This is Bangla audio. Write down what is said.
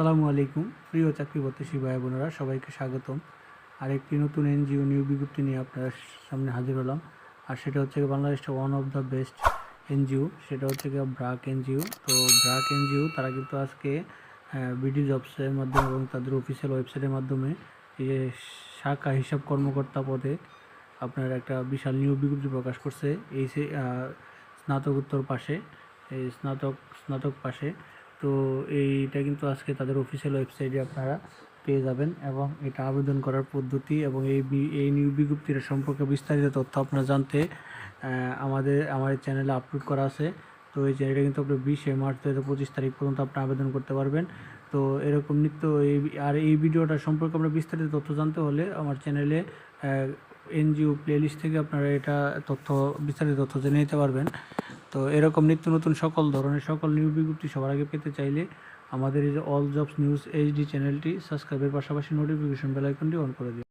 আসসালামু আলাইকুম। প্রিয় চাকরি প্রত্যাশী ভাই বোনেরা, সবাইকে স্বাগতম। আরেকটি নতুন এনজিও নিয়োগ বিজ্ঞপ্তি নিয়ে আপনার সামনে হাজির হলাম। আর সেটা হচ্ছে গিয়ে বাংলাদেশের one of the best NGO, সেটা হচ্ছে গিয়ে ব্রাক এনজিও। তো ব্রাক এনজিও, তারা কিন্তু আজকে বিডি জবসের মাধ্যমে এবং তাদের অফিসিয়াল ওয়েবসাইটের মাধ্যমে এই যে শাখা হিসাব কর্মকর্তা পদে আপনার একটা বিশাল নিয়োগ বিজ্ঞপ্তি প্রকাশ করছে। এই স্নাতকোত্তর পাশে, এই স্নাতক স্নাতক পাশে। তো এইটা কিন্তু আজকে তাদের অফিসিয়াল ওয়েবসাইটে আপনারা পেয়ে যাবেন এবং এটা আবেদন করার পদ্ধতি এবং এই এই নিয়োগ বিজ্ঞপ্তির সম্পর্কে বিস্তারিত তথ্য আপনারা জানতে আমাদের, আমার চ্যানেলে আপলোড করা আছে। তো এই চ্যানেলটা কিন্তু আপনি বিশে মার্চ দু হাজার পঁচিশ তারিখ পর্যন্ত আপনি আবেদন করতে পারবেন। তো এরকম নিত্য এই, আর এই ভিডিওটা সম্পর্কে আমরা বিস্তারিত তথ্য জানতে হলে আমার চ্যানেলে এনজিও প্লেলিস্ট থেকে আপনারা এটা তথ্য, বিস্তারিত তথ্য জেনে নিতে পারবেন। তো এরকম নিত্য নতুন সকল ধরনের সকল নিউ বিজ্ঞপ্তি সবার আগে পেতে চাইলে আমাদের এই যে অল জবস নিউজ এইচডি চ্যানেলটি সাবস্ক্রাইবের পাশাপাশি নোটিফিকেশন বেল আইকনটি অন করে দিন।